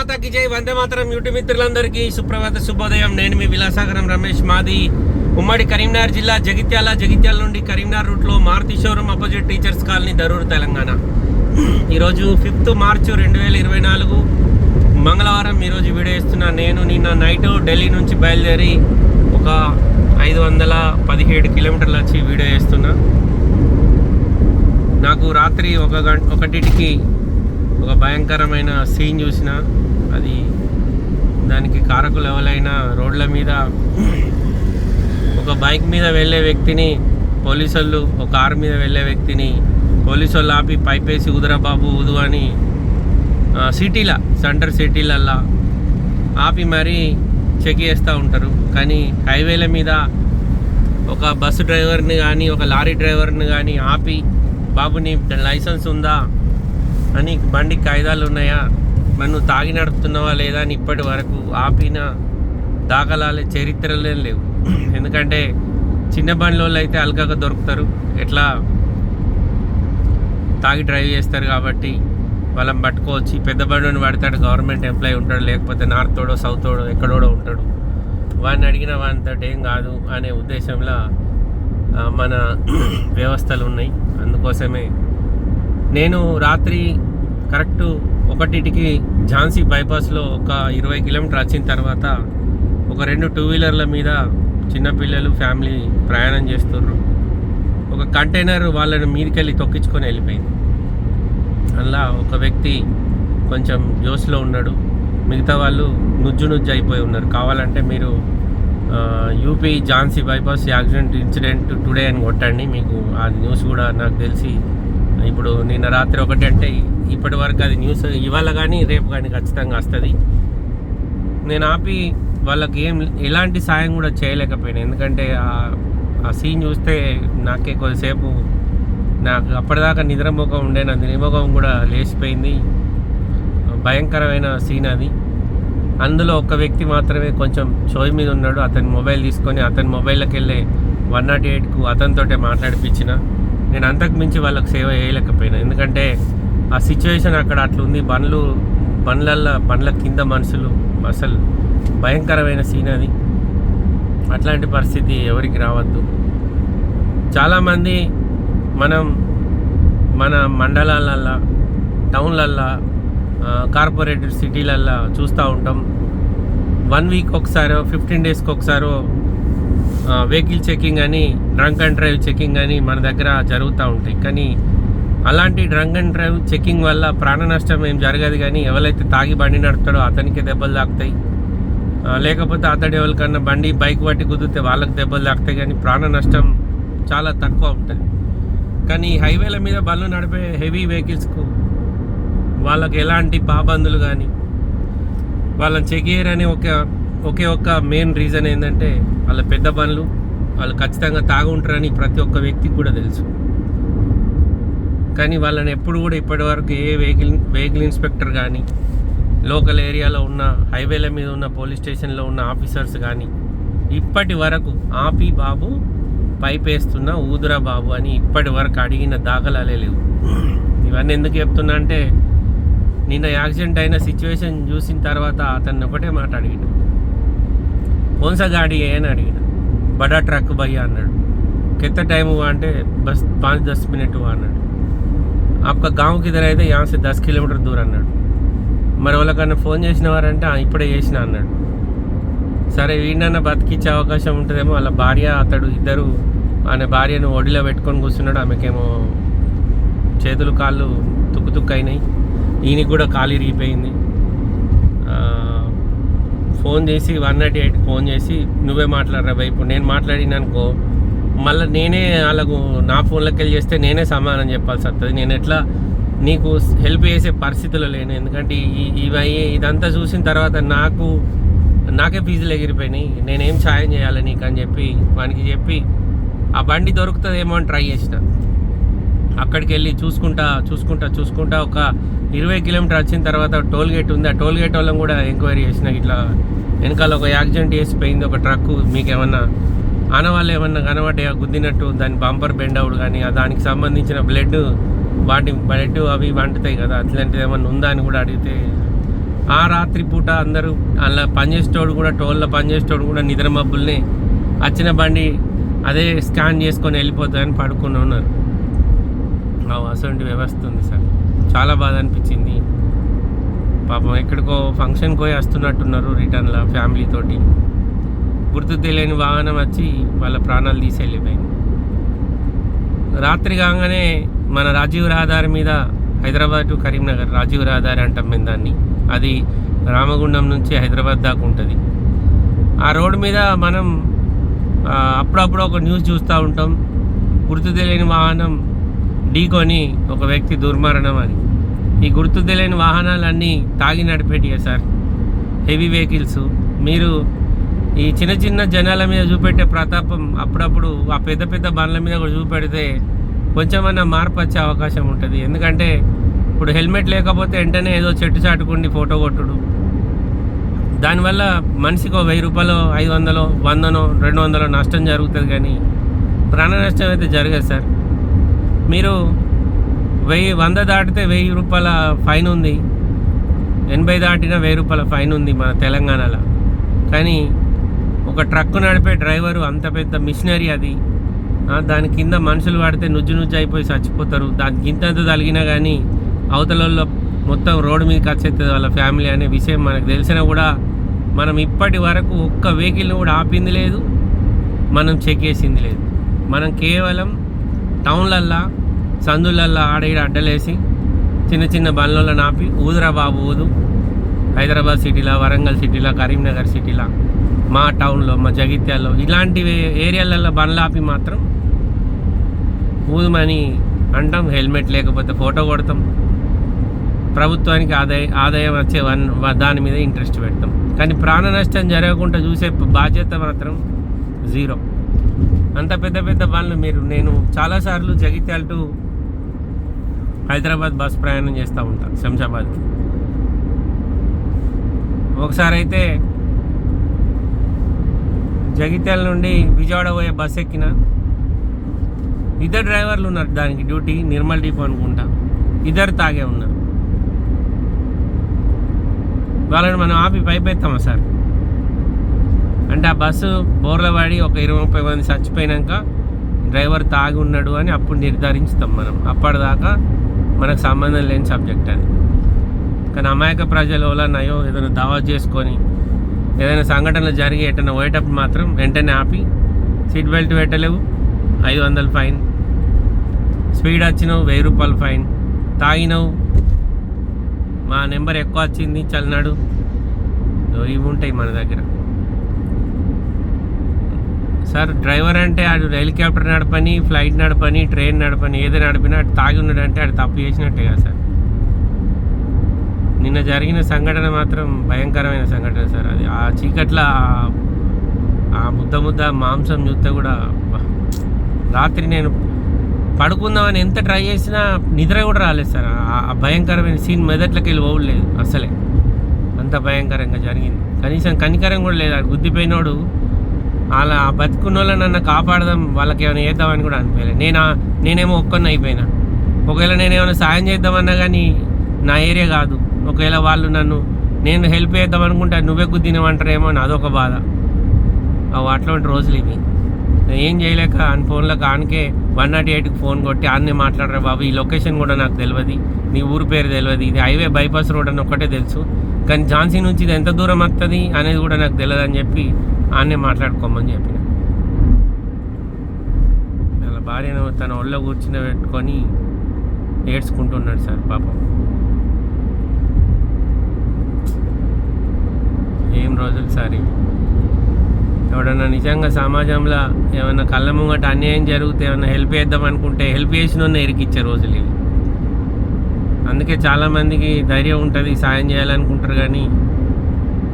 మాతాకి జై. వందే మాతరం యూట్యూబ్ మిత్రులందరికీ సుప్రభాత శుభోదయం. నేను మీ విలాసాగరం రమేష్ మాది ఉమ్మడి కరీంనగర్ జిల్లా జగిత్యాల జగిత్యాల నుండి కరీంనగర్ రూట్లో Maruti showroom opposite teachers colony Darur Telangana. ఈరోజు ఫిఫ్త్ మార్చ్ రెండు వేల ఇరవై నాలుగు. మంగళవారం ఈరోజు వీడియో ఇస్తున్నా నేను నిన్న నైట్ ఢిల్లీ నుంచి బయలుదేరి ఒక ఐదు వందల పదిహేడు కిలోమీటర్లు వచ్చి వీడియో చేస్తున్నా. నాకు రాత్రి ఒక గంట ఒకటికి ఒక భయంకరమైన సీన్ చూసిన. అది దానికి కారకులు ఎవరైనా రోడ్ల మీద ఒక బైక్ మీద వెళ్ళే వ్యక్తిని పోలీసులు ఒక కారు మీద వెళ్ళే వ్యక్తిని పోలీసు వాళ్ళు ఆపి పైపేసి ఉదరా బాబు ఉదు అని సిటీల సెంటర్ సిటీలల్లా ఆపి మరీ చెక్ చేస్తూ ఉంటారు. కానీ హైవేల మీద ఒక బస్సు డ్రైవర్ని కానీ ఒక లారీ డ్రైవర్ని కానీ ఆపి బాబు నీ లైసెన్స్ ఉందా? అని బండి కాయిదాలు ఉన్నాయా? మరి నువ్వు తాగి నడుపుతున్నావా లేదా అని ఇప్పటి వరకు ఆపిన దాఖలాలే చరిత్రలే లేవు. ఎందుకంటే చిన్న బండ్ల వాళ్ళు అయితే అల్కాగా దొరుకుతారు. ఎట్లా? తాగి డ్రైవ్ చేస్తారు కాబట్టి వాళ్ళని పట్టుకోవచ్చు. పెద్ద బండిని పడతాడు గవర్నమెంట్ ఎంప్లాయీ ఉంటాడు లేకపోతే నార్తోడో సౌతోడో ఎక్కడోడో ఉంటాడు. వాడిని అడిగిన వాడితోటి ఏం కాదు అనే ఉద్దేశంలో మన వ్యవస్థలు ఉన్నాయి. అందుకోసమే నేను రాత్రి కరెక్ట్ ఒకటికి ఝాన్సీ బైపాస్లో ఒక ఇరవై కిలోమీటర్ వచ్చిన తర్వాత ఒక రెండు టూ వీలర్ల మీద చిన్నపిల్లలు ఫ్యామిలీ ప్రయాణం చేస్తున్నారు ఒక కంటైనర్ వాళ్ళని మీదకెళ్ళి తొక్కించుకొని వెళ్ళిపోయింది. అలా ఒక వ్యక్తి కొంచెం జోష్లో ఉన్నాడు. మిగతా వాళ్ళు నుజ్జు నుజ్జు అయిపోయి ఉన్నారు. కావాలంటే మీరు UP Jhansi bypass accident incident today అని కొట్టండి. మీకు ఆ న్యూస్ కూడా నాకు తెలిసి ఇప్పుడు నిన్న రాత్రి ఒకటి అంటే ఇప్పటి వరకు అది న్యూస్ ఇవాళ కానీ రేపు కానీ ఖచ్చితంగా వస్తుంది. నేను ఆపి వాళ్ళకి ఏం ఎలాంటి సాయం కూడా చేయలేకపోయాను. ఎందుకంటే ఆ- ఆ సీన్ చూస్తే నాకే కొద్దిసేపు నాకు అప్పటిదాకా నిద్రముఖం ఉండే నా నిద్రముఖం కూడా లేచిపోయింది. భయంకరమైన సీన్ అది. అందులో ఒక వ్యక్తి మాత్రమే కొంచెం చోయి మీద ఉన్నాడు. అతని మొబైల్ తీసుకొని అతని మొబైల్లోకి వెళ్ళే వన్ నాట్ ఎయిట్కు అతనితోటే మాట్లాడిపించిన. నేను అంతకు మించి వాళ్ళకి సేవ చేయలేకపోయినా. ఎందుకంటే ఆ సిచ్యువేషన్ అక్కడ అట్లుంది. బండ్లు బండ్లల్లో బండ్ల కింద మనుషులు. అసలు భయంకరమైన సీన్ అది. అట్లాంటి పరిస్థితి ఎవరికి రావద్దు. చాలామంది మనం మన మండలాలల్లో టౌన్లల్లో కార్పొరేట్ సిటీలల్లో చూస్తూ ఉంటాం. వన్ వీక్ ఒకసారో ఫిఫ్టీన్ డేస్కి ఒకసారో వెహికల్ చెకింగ్ అని డ్రంక్ అండ్ డ్రైవ్ చెకింగ్ అని మన దగ్గర జరుగుతూ ఉంటాయి. కానీ అలాంటి డ్రంక్ అండ్ డ్రైవ్ చెకింగ్ వల్ల ప్రాణ నష్టం ఏం జరగదు కానీ ఎవరైతే తాగి బండి నడుపుతాడో అతనికి దెబ్బలు తాకుతాయి. లేకపోతే అతడు ఎవరికన్నా బండి బైక్ పట్టి కుదిరితే వాళ్ళకి దెబ్బలు తాకుతాయి కానీ ప్రాణ నష్టం చాలా తక్కువ ఉంటుంది. కానీ ఈ హైవేల మీద బండ్లు నడిపే హెవీ వెహికల్స్కు వాళ్ళకి ఎలాంటి పాబందులు కానీ వాళ్ళని చెక్ చేయరని ఒక ఒకే ఒక్క మెయిన్ రీజన్ ఏంటంటే వాళ్ళ పెద్ద బండ్లు వాళ్ళు ఖచ్చితంగా తాగుంటారని ప్రతి ఒక్క వ్యక్తికి కూడా తెలుసు. కానీ వాళ్ళని ఎప్పుడు కూడా ఇప్పటివరకు ఏ వెహికల్ వెహికల్ ఇన్స్పెక్టర్ కానీ లోకల్ ఏరియాలో ఉన్న హైవేల మీద ఉన్న పోలీస్ స్టేషన్లో ఉన్న ఆఫీసర్స్ కానీ ఇప్పటి వరకు ఆపి బాబు పైపేస్తున్న ఊదురా బాబు అని ఇప్పటి వరకు అడిగిన దాఖలాలే లేవు. ఇవన్నీ ఎందుకు చెప్తున్నా అంటే నిన్న యాక్సిడెంట్ అయిన సిచ్యువేషన్ చూసిన తర్వాత అతన్ని ఒకటే మాట అడిగిన. కోన్సా గాడి అని అడిగిన. బడా ట్రక్ భయ్యా అన్నాడు. కెత్త టైము అంటే బస్ పాంచ్ దస్ మినిట్ అన్నాడు. आपका गांव किधर అయితే यहाँ से దస్ కిలోమీటర్ దూరం అన్నాడు మరి వాళ్ళకన్నా ఫోన్ చేసిన వారంటే "ఆ, ఇప్పుడే చేసిన అన్నాడు సరే వీడినన్నా బతికిచ్చే అవకాశం ఉంటుందేమో వాళ్ళ భార్య అతడు ఇద్దరు ఆయన భార్యను ఒడిలో పెట్టుకొని కూర్చున్నాడు ఆమెకేమో చేతులు కాళ్ళు తుక్కు తుక్కు అయినాయి ఈయనకి కూడా కాలు ఇరిగిపోయింది ఆ, ఫోన్ చేసి వన్ నాట్ ఎయిట్ ఫోన్ చేసి నువ్వే మాట్లాడరా భయ్ ఇప్పుడు నేను మాట్లాడిన అనుకో మళ్ళీ నేనే వాళ్ళకు నా ఫోన్లోకి వెళ్ళి చేస్తే నేనే సమాధానం చెప్పాల్సి వస్తుంది. నేను ఎట్లా నీకు హెల్ప్ చేసే పరిస్థితుల్లో లేను ఎందుకంటే ఇవి ఇదంతా చూసిన తర్వాత నాకు నాకే ఫీజులు ఎగిరిపోయినాయి. నేనేం సాయం చేయాలి నీకు అని చెప్పి వానికి చెప్పి ఆ బండి దొరుకుతుందేమో అని ట్రై చేసిన. అక్కడికి వెళ్ళి చూసుకుంటా చూసుకుంటా చూసుకుంటా ఒక ఇరవై కిలోమీటర్ వచ్చిన తర్వాత టోల్ గేట్ ఉంది. ఆ టోల్ గేట్ వాళ్ళని కూడా ఎంక్వైరీ చేసిన. ఇట్లా వెనకాల ఒక యాక్సిడెంట్ చేసిపోయింది ఒక ట్రక్ మీకు ఏమన్నా ఆనవాళ్ళు ఏమన్నా కనబడ్డాయా? గుద్దినట్టు దాని బంపర్ బెండ్ అవుడు కానీ దానికి సంబంధించిన బ్లడ్ వాటి బ్లడ్ అవి వంటుతాయి కదా అట్లాంటిది ఏమన్నా ఉందా అని కూడా అడిగితే ఆ రాత్రి పూట అందరూ అలా పనిచేసేటోడు కూడా టోల్లో పనిచేసేటోడు కూడా నిద్ర మబ్బుల్ని వచ్చిన బండి అదే స్కాన్ చేసుకొని వెళ్ళిపోతాయని పడుకుని ఉన్నారు. ఆ అసలు వ్యవస్థ ఉంది సార్. చాలా బాధ అనిపించింది. పాపం ఎక్కడికో ఫంక్షన్కి పోయి వస్తున్నట్టున్నారు రిటర్న్లో ఫ్యామిలీ తోటి గుర్తు తెలియని వాహనం వచ్చి వాళ్ళ ప్రాణాలు తీసి వెళ్ళిపోయింది రాత్రి కాగానే మన రాజీవ్ రహదారి మీద హైదరాబాద్ టు కరీంనగర్ రాజీవ్ రహదారి అంటాం మేము దాన్ని. అది రామగుండం నుంచి హైదరాబాద్ దాకా ఉంటుంది. ఆ రోడ్డు మీద మనం అప్పుడప్పుడు ఒక న్యూస్ చూస్తూ ఉంటాం. గుర్తు తెలియని వాహనం ఢీకొని ఒక వ్యక్తి దుర్మరణం అని ఈ గుర్తు తెలియని వాహనాలన్నీ తాగి నడిపేటియే సార్? Heavy vehicles. మీరు ఈ చిన్న చిన్న జనాల మీద చూపెట్టే ప్రతాపం అప్పుడప్పుడు ఆ పెద్ద పెద్ద బండ్ల మీద కూడా చూపెడితే కొంచెమన్నా మార్పు వచ్చే అవకాశం ఉంటుంది. ఎందుకంటే ఇప్పుడు హెల్మెట్ లేకపోతే వెంటనే ఏదో చెట్టు చాటుకుండి ఫోటో కొట్టుడు. దానివల్ల మనిషికి ఒక వెయ్యి రూపాయలు ఐదు వందలు వందనో రెండు వందలు నష్టం జరుగుతుంది కానీ ప్రాణ నష్టం అయితే జరగదు సార్. మీరు వెయ్యి వంద దాటితే వెయ్యి రూపాయల ఫైన్ ఉంది. ఎనభై దాటిన వెయ్యి రూపాయల ఫైన్ ఉంది మన తెలంగాణలో. కానీ ఒక ట్రక్ నడిపే డ్రైవరు అంత పెద్ద మిషనరీ అది. దాని కింద మనుషులు వాడితే నుజ్జు నుజ్జు అయిపోయి చచ్చిపోతారు. దానికి ఇంతంత తగినా కానీ అవతలలో మొత్తం రోడ్డు మీదకి వచ్చేస్తుంది వాళ్ళ ఫ్యామిలీ అనే విషయం మనకు తెలిసినా కూడా మనం ఇప్పటి వరకు ఒక్క వెహికల్ని కూడా ఆపింది లేదు. మనం చెక్ చేసింది లేదు. మనం కేవలం టౌన్లల్లా సందులల్లా ఆడ ఈడ అడ్డలేసి చిన్న చిన్న బండ్లలో నాపి ఊదురా బాబు ఊదు. హైదరాబాద్ సిటీలో వరంగల్ సిటీలో కరీంనగర్ సిటీలో మా టౌన్లో మా జగిత్యాల్లో ఇలాంటి ఏరియాలలో బండ్లు ఆపి మాత్రం ఊదుమని అంటాం హెల్మెట్ లేకపోతే ఫోటో కొడతాం. ప్రభుత్వానికి ఆదాయ ఆదాయం వచ్చే వన్ దాని మీద ఇంట్రెస్ట్ పెడతాం. కానీ ప్రాణ నష్టం జరగకుండా చూసే బాధ్యత మాత్రం జీరో. అంత పెద్ద పెద్ద బండ్లు మీరు నేను చాలాసార్లు జగిత్యాల టు హైదరాబాద్ బస్ ప్రయాణం చేస్తూ ఉంటాను శంషాబాద్కి. ఒకసారి అయితే జగిత్యాల నుండి విజయవాడ పోయే బస్ ఎక్కిన ఇద్దరు డ్రైవర్లు ఉన్నారు దానికి డ్యూటీ నిర్మల్ డిపో అనుకుంటా. ఇద్దరు తాగే ఉన్నారు. వాళ్ళని మనం ఆపి పైపెత్తామా సార్? అంటే ఆ బస్సు బోర్ల పడి ఒక ఇరవై ముప్పై మంది చచ్చిపోయినాక డ్రైవర్ తాగి ఉన్నాడు అని అప్పుడు నిర్ధారించుతాం మనం. అప్పటిదాకా మనకు సంబంధం లేని సబ్జెక్ట్ అది. కానీ అమాయక ప్రజలు ఎవరన్నాయో ఏదైనా దావా చేసుకొని ఏదైనా సంఘటనలు జరిగి ఎటైనా పోయేటప్పుడు మాత్రం వెంటనే ఆపి సీట్ బెల్ట్ పెట్టలేవు. ఐదు వందలు ఫైన్. స్పీడ్ వచ్చినావు వెయ్యి రూపాయలు ఫైన్. తాగినావు. మా నెంబర్ ఎక్కువ వచ్చింది చల్లనాడు. ఇవి ఉంటాయి మన దగ్గర. సార్ డ్రైవర్ అంటే ఆడు హెలికాప్టర్ నడపని ఫ్లైట్ నడపని ట్రైన్ నడపని ఏదైనా నడిపినా అటు తాగి ఉన్నాడంటే ఆడు తప్పు చేసినట్టే కదా సార్. నిన్న జరిగిన సంఘటన మాత్రం భయంకరమైన సంఘటన సార్ అది. ఆ చీకట్ల ఆ- ముద్ద ముద్ద మాంసం చూస్తే కూడా రాత్రి నేను పడుకుందామని ఎంత ట్రై చేసినా నిద్ర కూడా రాలేదు సార్. ఆ- భయంకరమైన సీన్ మెదట్లోకి వెళ్ళి పోవలేదు అసలే. అంత భయంకరంగా జరిగింది. కనీసం కనికరం కూడా లేదు. ఆ గుద్దిపోయినోడు అలా ఆ బతుకున్న వాళ్ళని నన్ను కాపాడదాం వాళ్ళకి ఏమైనా చేద్దామని కూడా అనిపించలేదు. నేను నేనేమో ఒక్కరిని అయిపోయినా. ఒకవేళ నేను ఏమైనా సాయం చేద్దామన్నా కానీ నా ఏరియా కాదు. ఒకవేళ వాళ్ళు నన్ను నేను హెల్ప్ చేద్దాం అనుకుంటే నువ్వే గుద్దినమంటారేమో అని అదొక బాధ. అట్లాంటి రోజులు ఇవి. ఏం చేయలేక అని ఫోన్లో కానికే వన్ నాట్ ఎయిట్కి ఫోన్ కొట్టి ఆన్నే మాట్లాడరా బాబు ఈ లొకేషన్ కూడా నాకు తెలియదు నీ ఊరు పేరు తెలియదు ఇది హైవే బైపాస్ రోడ్ అని ఒక్కటే తెలుసు. కానీ ఝాన్సీ నుంచి ఇది ఎంత దూరం వస్తుంది అనేది కూడా నాకు తెలియదు అని చెప్పి ఆన్నే మాట్లాడుకోమని చెప్పిన. వాళ్ళ భార్యను తన ఒళ్ళో కూర్చుని పెట్టుకొని ఏడ్చుకుంటున్నాడు సార్ పాపం. ఏం రోజులు సారి? ఎవడన్నా నిజంగా సమాజంలో ఏమైనా కళ్ళ ముంగట అన్యాయం జరిగితే ఏమైనా హెల్ప్ చేద్దాం అనుకుంటే హెల్ప్ చేసిన ఎరికిచ్చే రోజులు ఇవి. అందుకే చాలామందికి ధైర్యం ఉంటుంది సాయం చేయాలనుకుంటారు కానీ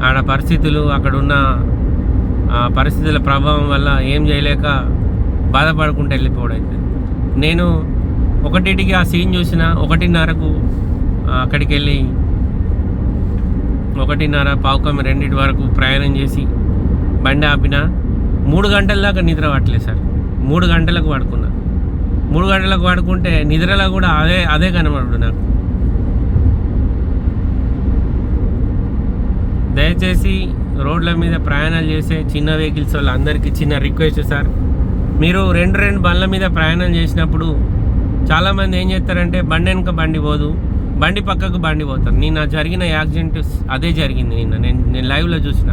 ఆడ పరిస్థితులు అక్కడున్న ఆ పరిస్థితుల ప్రభావం వల్ల ఏం చేయలేక బాధపడుకుంటూ వెళ్ళిపోవడం నేను ఒకటిటికి ఆ సీన్ చూసిన ఒకటిన్నరకు అక్కడికి వెళ్ళి ఒకటిన్నర పావుకమ్మ రెండింటి వరకు ప్రయాణం చేసి బండి ఆపిన మూడు గంటల దాకా నిద్ర పట్టలేదు సార్. మూడు గంటలకు పడుకున్నా. మూడు గంటలకు పడుకుంటే నిద్రలో కూడా అదే అదే కనబడు నాకు. దయచేసి రోడ్ల మీద ప్రయాణాలు చేసే చిన్న వెహికల్స్ వాళ్ళందరికీ చిన్న రిక్వెస్ట్ సార్. మీరు రెండు రెండు బండ్ల మీద ప్రయాణం చేసినప్పుడు చాలామంది ఏం చేస్తారంటే బండి వెనుక బండి పోదు. బండి పక్కకు బండి పోతారు. నిన్న జరిగిన యాక్సిడెంట్ అదే జరిగింది నిన్న. నేను నేను లైవ్లో చూసిన.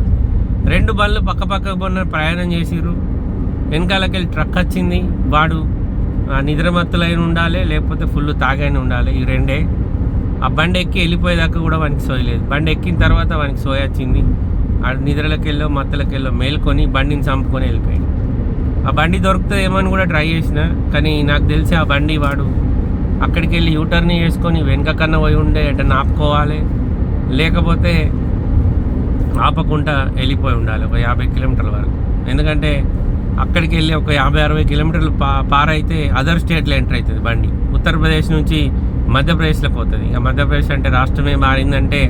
రెండు బళ్ళు పక్క పక్కకు పోయిన ప్రయాణం చేసిర్రు. వెనకాలకెళ్ళి ట్రక్ వచ్చింది. వాడు ఆ, నిద్రమత్తులైన ఉండాలి లేకపోతే ఫుల్ తాగైన ఉండాలి. ఈ రెండే. ఆ బండి ఎక్కి వెళ్ళిపోయేదాకా కూడా వానికి సోయలేదు బండి ఎక్కిన తర్వాత వానికి సోయ వచ్చింది. ఆ నిద్రలకెళ్ళో మత్తలకెళ్ళో మేల్కొని బండిని చంపుకొని వెళ్ళిపోయాడు. ఆ బండి దొరుకుతుందేమో అని కూడా ట్రై చేసిన. కానీ నాకు తెలిసి ఆ బండి వాడు అక్కడికి వెళ్ళి యూటర్న్ చేసుకొని వెనుక కన్నా పోయి ఉండే ఎటన్నా ఆపుకోవాలి లేకపోతే ఆపకుండా వెళ్ళిపోయి ఉండాలి ఒక యాభై కిలోమీటర్ల వరకు. ఎందుకంటే అక్కడికి వెళ్ళి ఒక యాభై అరవై కిలోమీటర్లు పా పారైతే అదర్ స్టేట్లో ఎంటర్ అవుతుంది బండి. ఉత్తరప్రదేశ్ నుంచి మధ్యప్రదేశ్లోకి పోతుంది. ఇక మధ్యప్రదేశ్ అంటే రాష్ట్రమే మారిందంటే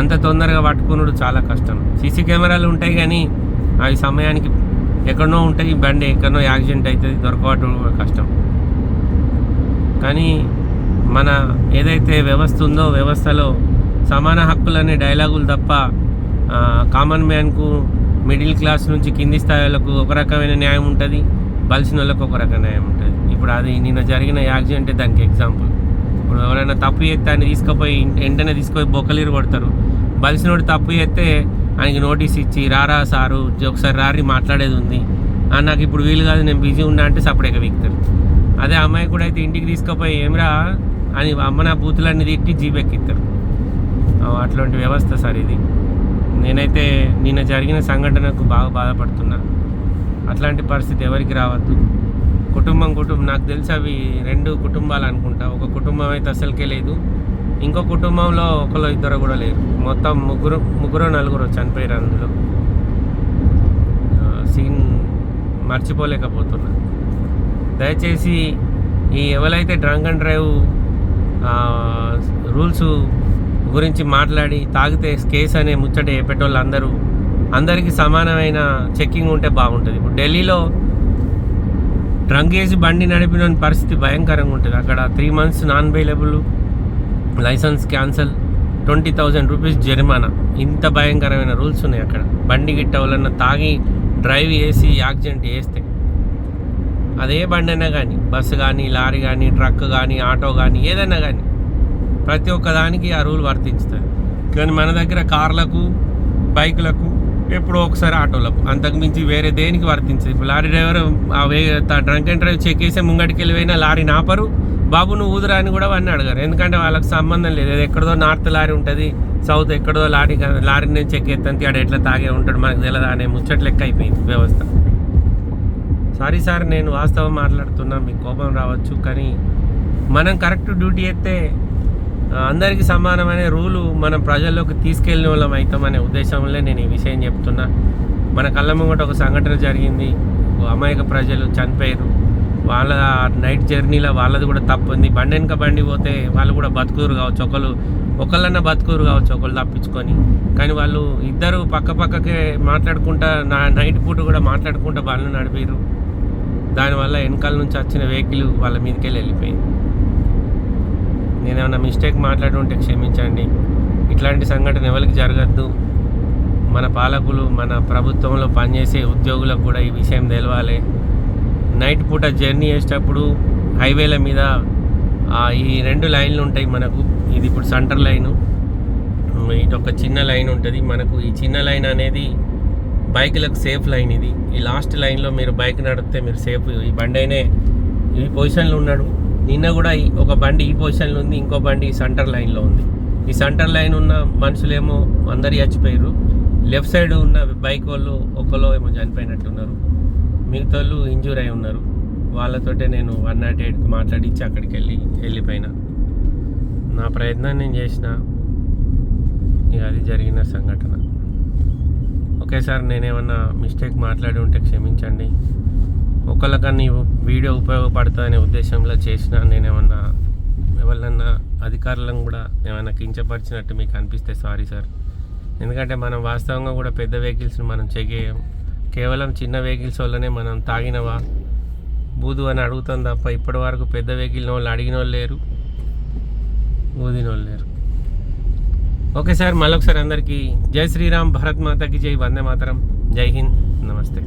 అంత తొందరగా పట్టుకునుడు చాలా కష్టం. సీసీ కెమెరాలు ఉంటాయి కానీ అవి సమయానికి ఎక్కడనో ఉంటాయి బండి ఎక్కడనో యాక్సిడెంట్ అవుతుంది దొరకవటం కష్టం. కానీ మన ఏదైతే వ్యవస్థ ఉందో వ్యవస్థలో సమాన హక్కులనే డైలాగులు తప్ప కామన్ మ్యాన్కు మిడిల్ క్లాస్ నుంచి కింది స్థాయిలకు ఒక రకమైన న్యాయం ఉంటుంది బలిసిన వాళ్ళకు ఒక రకమైన న్యాయం ఉంటుంది. ఇప్పుడు అది నిన్న జరిగిన యాక్సిడెంటే దానికి ఎగ్జాంపుల్. ఇప్పుడు ఎవరైనా తప్పు చేస్తే ఆయన తీసుకుపోయి వెంటనే తీసుకుపోయి బొక్కలీరు కొడతారు. బలిసినోడు తప్పు చేస్తే ఆయనకి నోటీస్ ఇచ్చి రారా సారు ఒకసారి రారి మాట్లాడేది ఉంది. నాకు ఇప్పుడు వీలు కాదు నేను బిజీ ఉన్నా అంటే సపరేట్గా వీక్తారు. అదే అమ్మాయి కూడా అయితే ఇంటికి తీసుకుపోయి ఏమిరా? అని అమ్మ నా బూతులన్నీ తిట్టి జీబెక్కిస్తారు అటువంటి అట్లాంటి వ్యవస్థ సార్ ఇది. నేనైతే నిన్న జరిగిన సంఘటనకు బాగా బాధపడుతున్నా. అట్లాంటి పరిస్థితి ఎవరికి రావద్దు. కుటుంబం కుటుంబం నాకు తెలిసి అవి రెండు కుటుంబాలు అనుకుంటా. ఒక కుటుంబం అయితే అసలుకే లేదు. ఇంకో కుటుంబంలో ఒకరు ఇద్దరు కూడా లేరు. మొత్తం ముగ్గురు ముగ్గురు నలుగురు చనిపోయారు అందులో. సీన్ మర్చిపోలేకపోతున్నా. దయచేసి ఈ ఎవరైతే డ్రంక్ అండ్ డ్రైవ్ రూల్స్ గురించి మాట్లాడి తాగితే కేసు అనే ముచ్చట చెప్పేటోళ్ళు అందరూ అందరికీ సమానమైన చెక్కింగ్ ఉంటే బాగుంటుంది. ఇప్పుడు ఢిల్లీలో డ్రంక్ వేసి బండి నడిపిన పరిస్థితి భయంకరంగా ఉంటుంది. అక్కడ three months non available licence cancel twenty thousand rupees జరిమానా. ఇంత భయంకరమైన రూల్స్ ఉన్నాయి అక్కడ. బండి గిట్ట వలన తాగి డ్రైవ్ చేసి యాక్సిడెంట్ చేస్తే. అదే బండి అయినా కానీ బస్సు కానీ లారీ కానీ ట్రక్ కానీ ఆటో కానీ ఏదైనా కానీ ప్రతి ఒక్క దానికి ఆ రూల్ వర్తించుతుంది కానీ మన దగ్గర కార్లకు బైకులకు ఎప్పుడో ఒకసారి ఆటోలకు అంతకుమించి వేరే దేనికి వర్తించదు. ఇప్పుడు లారీ డ్రైవర్ ఆ way drunk and drive check చేసే ముంగడికి వెళ్ళిపోయినా లారీ నాపరు. బాబు నువ్వు ఊదురా అని కూడా వాడిని అడగారు. ఎందుకంటే వాళ్ళకి సంబంధం లేదు. ఎక్కడదో నార్త్ లారీ ఉంటుంది సౌత్ ఎక్కడో లారీ లారీ నేను చెక్ ఎత్తాను ఆడ ఎట్లా తాగే ఉంటాడు మనకు తెలియదా అనే ముచ్చట లెక్క అయిపోయింది వ్యవస్థ. సారీ సార్ నేను వాస్తవం మాట్లాడుతున్నా మీకు కోపం రావచ్చు కానీ మనం కరెక్ట్ డ్యూటీ అయితే అందరికీ సమానమైన రూలు మనం ప్రజల్లోకి తీసుకెళ్ళిన వాళ్ళం అవుతామనే ఉద్దేశంలో నేను ఈ విషయం చెప్తున్నా. మన కళ్ళ ముంగట ఒక సంఘటన జరిగింది. అమాయక ప్రజలు చనిపోయారు. వాళ్ళ నైట్ జర్నీలో వాళ్ళది కూడా తప్పు ఉంది. బండి వెనక బండి పోతే వాళ్ళు కూడా బతుకురు కావచ్చు. ఒకళ్ళు ఒకళ్ళన్నా బతుకురు కావచ్చు ఒకళ్ళు తప్పించుకొని. కానీ వాళ్ళు ఇద్దరు పక్క పక్కకే మాట్లాడుకుంటా నా నైట్ పూట కూడా మాట్లాడుకుంటా బండ్లు నడిపారు దానివల్ల వెనకాల నుంచి వచ్చిన వెహికల్ వాళ్ళ మీదకి వెళ్ళి వెళ్ళిపోయింది. నేనేమన్నా మిస్టేక్ మాట్లాడి ఉంటే క్షమించండి. ఇట్లాంటి సంఘటన ఎవరికి జరగద్దు. మన పాలకులు మన ప్రభుత్వంలో పనిచేసే ఉద్యోగులకు కూడా ఈ విషయం తెలవాలి. నైట్ పూట జర్నీ చేసేటప్పుడు హైవేల మీద ఈ రెండు లైన్లు ఉంటాయి మనకు. ఇది ఇప్పుడు సెంటర్ లైను. ఇటు ఒక చిన్న లైన్ ఉంటుంది. మనకు ఈ చిన్న లైన్ అనేది బైక్లకు సేఫ్ లైన్ ఇది. ఈ లాస్ట్ లైన్లో మీరు బైక్ నడిపితే మీరు సేఫ్ ఈ బండి అయినే ఈ పొజిషన్లో ఉన్నాడు. నిన్న కూడా ఈ- ఒక బండి ఈ పొజిషన్లో ఉంది ఇంకో బండి ఈ సెంటర్ లైన్లో ఉంది. ఈ సెంటర్ లైన్ ఉన్న మనుషులేమో అందరు చచ్చిపోయారు లెఫ్ట్ సైడ్ ఉన్న బైక్ వాళ్ళు ఒకళ్ళు ఏమో చనిపోయినట్టున్నారు. మిగతా వాళ్ళు ఇంజూర్ అయి ఉన్నారు. వాళ్ళతోటే నేను వన్ నాట్ ఎయిట్కి మాట్లాడించి అక్కడికి వెళ్ళి వెళ్ళిపోయినా. నా ప్రయత్నం నేను చేసిన. ఇక అది జరిగిన సంఘటన. ఓకే సార్ నేనేమన్నా మిస్టేక్ మాట్లాడి ఉంటే క్షమించండి. ఒకళ్ళకన్నా వీడియో ఉపయోగపడుతుందనే ఉద్దేశంలో చేసిన నేనేమన్నా ఎవరినన్నా అధికారులను కూడా ఏమైనా కించపరిచినట్టు మీకు అనిపిస్తే సారీ సార్. ఎందుకంటే మనం వాస్తవంగా కూడా పెద్ద వెహికల్స్ని మనం చెక్ చేయం కేవలం చిన్న వెహికల్స్ వల్లనే మనం తాగినవా? బూదు అని అడుగుతాం తప్ప ఇప్పటి వరకు పెద్ద వెహికల్ వాళ్ళు అడిగిన వాళ్ళు లేరు ఊదిన వాళ్ళు లేరు. ఓకే సార్ మళ్ళొకసారి అందరికీ జై శ్రీరామ్ భరత్ మాతాకి జై వందే మాతరం జై హింద్ నమస్తే